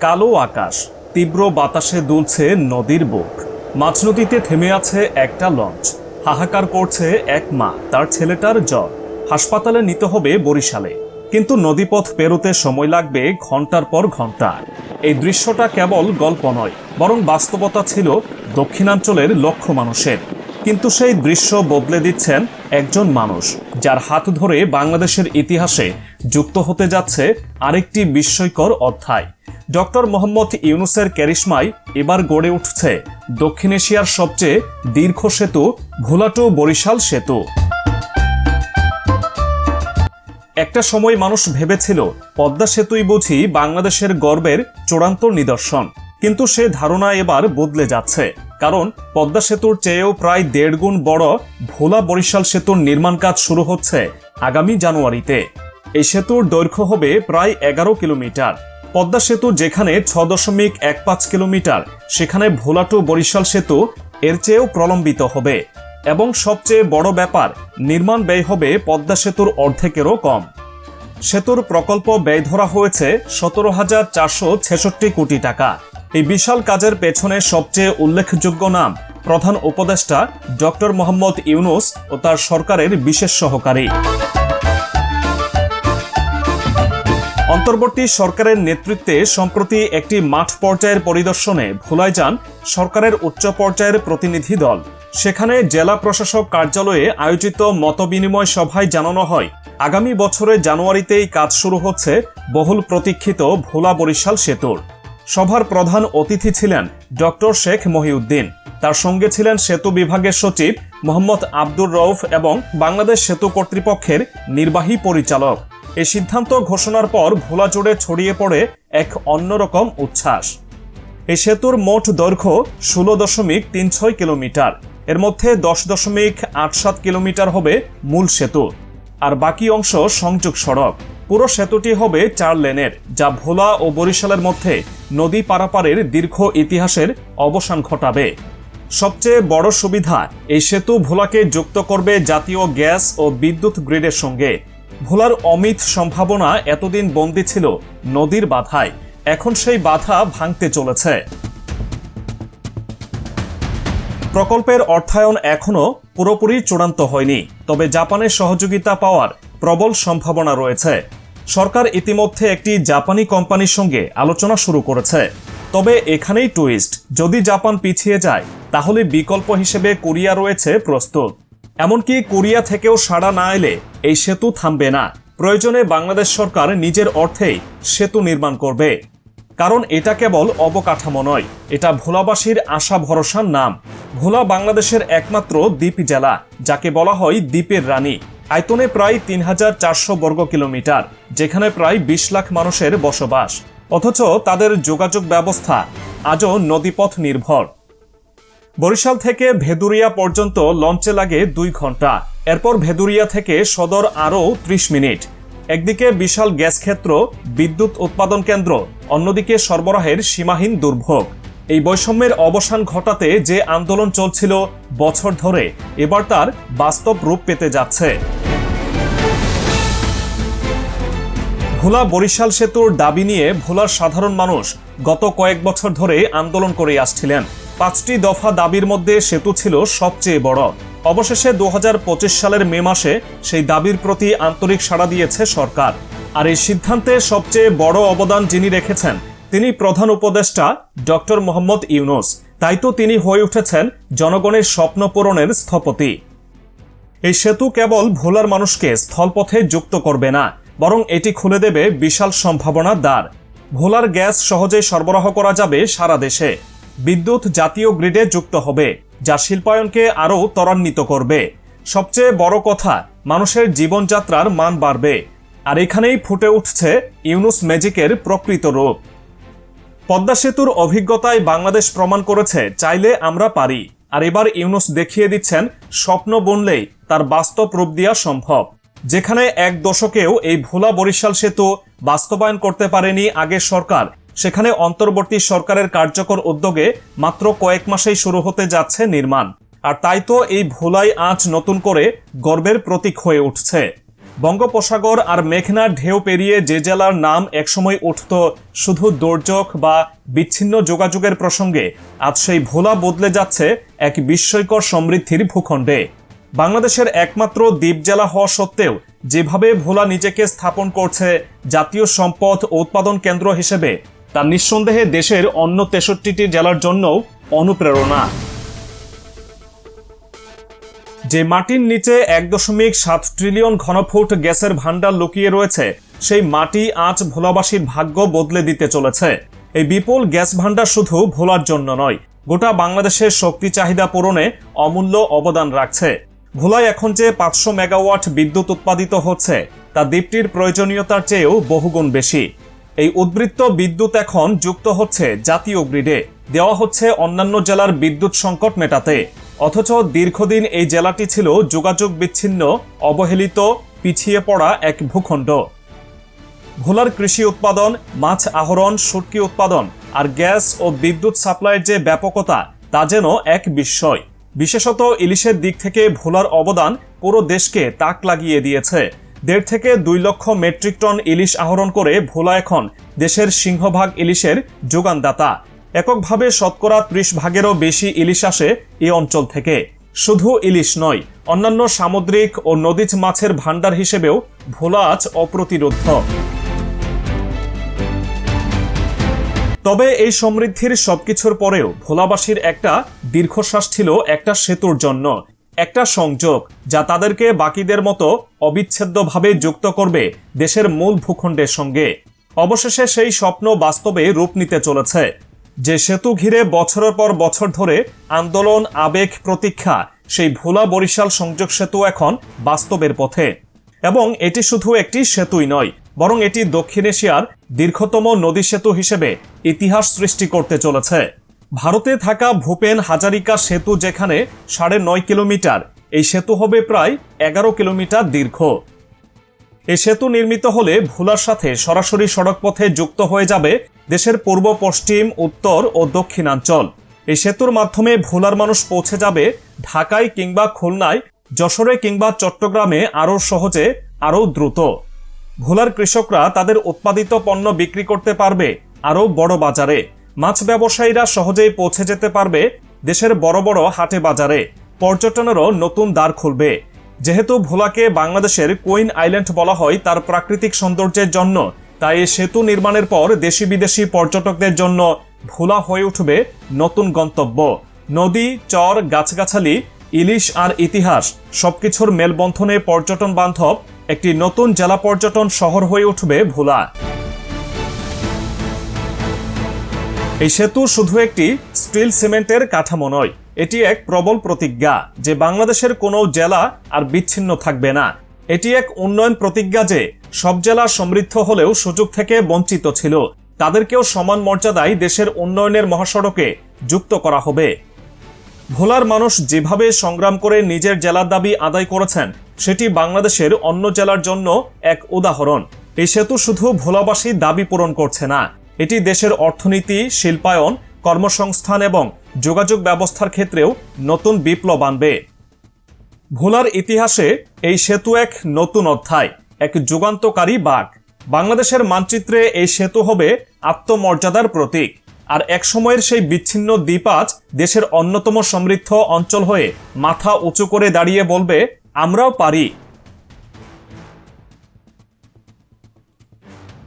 কালো আকাশ, তীব্র বাতাসে দুলছে নদীর বুক। মাঝ নদীতে থেমে আছে একটা লঞ্চ। হাহাকার করছে এক মা, তার ছেলেটার জ্বর। হাসপাতালে নিতে হবে বরিশালে। কিন্তু নদীপথ পেরোতে সময় লাগবে ঘণ্টার পর ঘণ্টা। এই দৃশ্যটা কেবল গল্প নয়, বরং বাস্তবতা ছিল দক্ষিণাঞ্চলের লক্ষ মানুষের। কিন্তু সেই দৃশ্য বদলে দিচ্ছেন একজন মানুষ, যার হাত ধরে বাংলাদেশের ইতিহাসে যুক্ত হতে যাচ্ছে আরেকটি বিস্ময়কর অধ্যায়। ডক্টর মোহাম্মদ ইউনুসের ক্যারিশমায় এবার গড়ে উঠছে দক্ষিণ এশিয়ার সবচেয়ে দীর্ঘ সেতু ভোলাটো বরিশাল সেতু। একটা সময় মানুষ ভেবেছিল, পদ্মা সেতুই বুঝি বাংলাদেশের গর্বের চূড়ান্ত নিদর্শন। কিন্তু সে ধারণা এবার বদলে যাচ্ছে। কারণ পদ্মা সেতুর চেয়েও প্রায় দেড় গুণ বড় ভোলা বরিশাল সেতুর নির্মাণ কাজ শুরু হচ্ছে আগামী জানুয়ারিতে। এই সেতুর দৈর্ঘ্য হবে প্রায় এগারো কিলোমিটার। পদ্মা সেতু যেখানে ছ দশমিক এক পাঁচ কিলোমিটার, সেখানে ভোলাটু বরিশাল সেতু এর চেয়েও প্রলম্বিত হবে। এবং সবচেয়ে বড় ব্যাপার, নির্মাণ ব্যয় হবে পদ্মা সেতুর অর্ধেকেরও কম। সেতুর প্রকল্প ব্যয় ধরা হয়েছে সতেরো হাজার চারশো ছেষট্টি কোটি টাকা। এই বিশাল কাজের পেছনে সবচেয়ে উল্লেখযোগ্য নাম প্রধান উপদেষ্টা ডক্টর মোহাম্মদ ইউনুস ও তার সরকারের বিশেষ সহকারী। অন্তর্বর্তী সরকারের নেতৃত্বে সম্প্রতি একটি মাঠ পর্যায়ের পরিদর্শনে ভোলায় যান সরকারের উচ্চ পর্যায়ের প্রতিনিধি দল। সেখানে জেলা প্রশাসক কার্যালয়ে আয়োজিত মতবিনিময় সভায় জানানো হয়, আগামী বছরের জানুয়ারিতেই কাজ শুরু হচ্ছে বহুল প্রতীক্ষিত ভোলা বরিশাল সেতুর। সভার প্রধান অতিথি ছিলেন ডক্টর শেখ মহিউদ্দিন। তার সঙ্গে ছিলেন সেতু বিভাগের সচিব মোহাম্মদ আব্দুর রউফ এবং বাংলাদেশ সেতু কর্তৃপক্ষের নির্বাহী পরিচালক। এই সিদ্ধান্ত ঘোষণার পর ভোলা জুড়ে ছড়িয়ে পড়ে এক অন্যরকম উচ্ছ্বাস। এই সেতুর মোট দৈর্ঘ্য ষোলো দশমিক তিন ছয় কিলোমিটার। এর মধ্যে দশ দশমিক আট সাত কিলোমিটার হবে মূল সেতু। আর বাকি অংশ সংযোগ সড়ক। পুরো সেতুটি হবে চার লেনের, যা ভোলা ও বরিশালের মধ্যে নদী পারাপারের দীর্ঘ ইতিহাসের অবসান ঘটাবে। সবচেয়ে বড় সুবিধা, এই সেতু ভোলাকে যুক্ত করবে জাতীয় গ্যাস ও বিদ্যুৎ গ্রিডের সঙ্গে। ভোলার অমিত সম্ভাবনা এতদিন বন্দী ছিল, নদীর বাধায়। এখন সেই বাধা ভাঙতে চলেছে। প্রকল্পের অর্থায়ন এখনও পুরোপুরি চূড়ান্ত হয়নি, তবে জাপানের সহযোগিতা পাওয়ার প্রবল সম্ভাবনা রয়েছে। সরকার ইতিমধ্যে একটি জাপানি কোম্পানির সঙ্গে আলোচনা শুরু করেছে। তবে এখানেই টুইস্ট, যদি জাপান পিছিয়ে যায়, তাহলে বিকল্প হিসেবে কোরিয়া রয়েছে প্রস্তুত। এমনকি কোরিয়া থেকেও সাড়া না এলে এই সেতু থামবে না। প্রয়োজনে বাংলাদেশ সরকার নিজের অর্থেই সেতু নির্মাণ করবে। কারণ এটা কেবল অবকাঠামো নয়, এটা ভোলাবাসীর আশা ভরসার নাম। ভোলা বাংলাদেশের একমাত্র দ্বীপ জেলা, যাকে বলা হয় দ্বীপের রানী। আয়তনে প্রায় তিন হাজার চারশো বর্গ কিলোমিটার, যেখানে প্রায় বিশ লাখ মানুষের বসবাস। অথচ তাদের যোগাযোগ ব্যবস্থা আজও নদীপথ নির্ভর। বরিশাল থেকে ভেদুরিয়া পর্যন্ত লঞ্চে লাগে দুই ঘণ্টা এরপর ভেদুরিয়া থেকে সদর আরও ত্রিশ মিনিট। একদিকে বিশাল গ্যাস ক্ষেত্র, বিদ্যুৎ উৎপাদন কেন্দ্র, অন্যদিকে সরবরাহের সীমাহীন দুর্ভোগ। এই বৈষম্যের অবসান ঘটাতে যে আন্দোলন চলছিল বছর ধরে, এবার তার বাস্তব রূপ পেতে যাচ্ছে। ভোলা বরিশাল সেতুর দাবি নিয়ে ভোলার সাধারণ মানুষ গত কয়েক বছর ধরে আন্দোলন করে আসছিলেন। পাঁচটি দফা দাবির মধ্যে সেতু ছিল সবচেয়ে বড়। অবশেষে দু হাজার পঁচিশ সালের মে মাসে সেই দাবির প্রতি আন্তরিক সাড়া দিয়েছে সরকার। আর এই সিদ্ধান্তে সবচেয়ে বড় অবদান যিনি রেখেছেন, তিনি প্রধান উপদেষ্টা ডক্টর মোহাম্মদ ইউনুস। তাই তো তিনি হয়ে উঠেছেন জনগণের স্বপ্ন পূরণের স্থপতি। এই সেতু কেবল ভোলার মানুষকে স্থলপথে যুক্ত করবে না, বরং এটি খুলে দেবে বিশাল সম্ভাবনার দ্বার। ভোলার গ্যাস সহজেই সরবরাহ করা যাবে সারা দেশে। বিদ্যুৎ জাতীয় গ্রিডে যুক্ত হবে, যা শিল্পায়নকে আরও ত্বরান্বিত করবে। সবচেয়ে বড় কথা, মানুষের জীবনযাত্রার মান বাড়বে। আর এখানেই ফুটে উঠছে ইউনুস ম্যাজিকের প্রকৃত রূপ। পদ্মা সেতুর অভিজ্ঞতায় বাংলাদেশ প্রমাণ করেছে, চাইলে আমরা পারি। আর এবার ইউনুস দেখিয়ে দিচ্ছেন, স্বপ্ন বনলেই তার বাস্তব রূপ দেওয়া সম্ভব। যেখানে এক দশকেও এই ভোলা বরিশাল সেতু বাস্তবায়ন করতে পারেনি আগের সরকার সেখানে অন্তর্বর্তী সরকারের কার্যকর উদ্যোগে মাত্র কয়েক মাসেই শুরু হতে যাচ্ছে নির্মাণ। আর তাই তো এই ভোলাই আঁচ নতুন করে গর্বের প্রতীক হয়ে উঠছে। বঙ্গোপসাগর আর মেঘনার ঢেউ পেরিয়ে যে জেলার নাম একসময় উঠত শুধু দুর্যোগ বা বিচ্ছিন্ন যোগাযোগের প্রসঙ্গে, আজ সেই ভোলা বদলে যাচ্ছে এক বিস্ময়কর সমৃদ্ধির ভূখণ্ডে। বাংলাদেশের একমাত্র দ্বীপ জেলা হওয়া সত্ত্বেও, যেভাবে ভোলা নিজেকে স্থাপন করছে, জাতীয় সম্পদ উৎপাদন কেন্দ্র হিসেবে তা নিঃসন্দেহে দেশের অন্য তেষট্টিটি জেলার জন্যও অনুপ্রেরণা। যে মাটির নিচে এক দশমিক সাত ট্রিলিয়ন ঘনফুট গ্যাসের ভাণ্ডার লুকিয়ে রয়েছে, সেই মাটি আজ ভোলাবাসীর ভাগ্য বদলে দিতে চলেছে। এই বিপুল গ্যাস ভাণ্ডার শুধু ভোলার জন্য নয়, গোটা বাংলাদেশের শক্তি চাহিদা পূরণে অমূল্য অবদান রাখছে। ভোলায় এখন যে পাঁচশো মেগাওয়াট বিদ্যুৎ উৎপাদিত হচ্ছে, তা দ্বীপটির প্রয়োজনীয়তার চেয়েও বহুগুণ বেশি। এই উদ্বৃত্ত বিদ্যুৎ এখন যুক্ত হচ্ছে জাতীয় গ্রিডে। দেওয়া হচ্ছে অন্যান্য জেলার বিদ্যুৎ সংকট মেটাতে। অথচ দীর্ঘদিন এই জেলাটি ছিল যোগাযোগ বিচ্ছিন্ন, অবহেলিত, পিছিয়ে পড়া এক ভূখণ্ড। ভোলার কৃষি উৎপাদন, মাছ আহরণ, সুটকি উৎপাদন আর গ্যাস ও বিদ্যুৎ সাপ্লাইয়ের যে ব্যাপকতা, তা যেন এক বিস্ময়। বিশেষত ইলিশের দিক থেকে ভোলার অবদান পুরো দেশকে তাক লাগিয়ে দিয়েছে। দেড় থেকে দুই লক্ষ মেট্রিক টন ইলিশ আহরণ করে ভোলা এখন দেশের সিংহভাগ ইলিশের যোগানদাতা। এককভাবে শতকরা ত্রিশ ভাগেরও বেশি ইলিশ আসে এই অঞ্চল থেকে। শুধু ইলিশ নয়, অন্যান্য সামুদ্রিক ও নদীজ মাছের ভাণ্ডার হিসেবেও ভোলা আজ অপ্রতিরোধ তবে এই সমৃদ্ধির সবকিছুর পরেও ভোলাবাসীর একটা দীর্ঘশ্বাস ছিল একটা সেতুর জন্য। একটা সংযোগ যা তাদেরকে বাকিদের মতো অবিচ্ছেদ্যভাবে যুক্ত করবে দেশের মূল ভূখণ্ডের সঙ্গে। অবশেষে সেই স্বপ্ন বাস্তবে রূপ নিতে চলেছে। যে সেতু ঘিরে বছরের পর বছর ধরে আন্দোলন, আবেগ, প্রতীক্ষা, সেই ভোলা বরিশাল সংযোগ সেতু এখন বাস্তবের পথে। এবং এটি শুধু একটি সেতুই নয়, বরং এটি দক্ষিণ এশিয়ার দীর্ঘতম নদী সেতু হিসেবে ইতিহাস সৃষ্টি করতে চলেছে। ভারতে থাকা ভূপেন হাজারিকা সেতু যেখানে সাড়ে নয় কিলোমিটার, এই সেতু হবে প্রায় এগারো কিলোমিটার দীর্ঘ। এই সেতু নির্মিত হলে ভোলার সাথে সরাসরি সড়কপথে যুক্ত হয়ে যাবে দেশের পূর্ব, পশ্চিম, উত্তর ও দক্ষিণাঞ্চল। এই সেতুর মাধ্যমে ভোলার মানুষ পৌঁছে যাবে ঢাকায় কিংবা খুলনায়, যশোরে কিংবা চট্টগ্রামে আরও সহজে, আরও দ্রুত। ভোলার কৃষকরা তাদের উৎপাদিত পণ্য বিক্রি করতে পারবে আরও বড় বাজারে। মাছ ব্যবসায়ীরা সহজেই পৌঁছে যেতে পারবে দেশের বড় বড় হাটে বাজারে। পর্যটনেরও নতুন দ্বার খুলবে। যেহেতু ভোলাকে বাংলাদেশের কুইন আইল্যান্ড বলা হয়, তার প্রাকৃতিক সৌন্দর্যের জন্য, তাই সেতু নির্মাণের পর দেশি বিদেশি পর্যটকদের জন্য ভোলা হয়ে উঠবে নতুন গন্তব্য। নদী, চর, গাছগাছালি, ইলিশ আর ইতিহাস সবকিছুর মেলবন্ধনে পর্যটন বান্ধব একটি নতুন জেলা পর্যটন শহর হয়ে উঠবে ভোলা। এই সেতু শুধু একটি স্টিল সিমেন্টের কাঠামো নয়, এটি এক প্রবল প্রতিজ্ঞা যে বাংলাদেশের কোনো জেলা আর বিচ্ছিন্ন থাকবে না। এটি এক উন্নয়ন প্রতিজ্ঞা যে সব জেলা সমৃদ্ধ হলেও সুযোগ থেকে বঞ্চিত ছিল। তাদেরকেও সমান মর্যাদায় দেশের উন্নয়নের মহাসড়কে যুক্ত করা হবে। ভোলার মানুষ যেভাবে সংগ্রাম করে নিজের জেলার দাবি আদায় করেছেন, সেটি বাংলাদেশের অন্য জেলার জন্য এক উদাহরণ। এই সেতু শুধু ভোলাবাসী দাবি পূরণ করছে না এটি দেশের অর্থনীতি, শিল্পায়ন, কর্মসংস্থান এবং যোগাযোগ ব্যবস্থার ক্ষেত্রেও নতুন বিপ্লব আনবে। ভোলার ইতিহাসে এই সেতু এক নতুন অধ্যায়, এক যুগান্তকারী বাঘ। বাংলাদেশের মানচিত্রে এই সেতু হবে আত্মমর্যাদার প্রতীক। আর একসময়ের সেই বিচ্ছিন্ন দ্বীপ আজ দেশের অন্যতম সমৃদ্ধ অঞ্চল হয়ে মাথা উঁচু করে দাঁড়িয়ে বলবে, আমরাও পারি।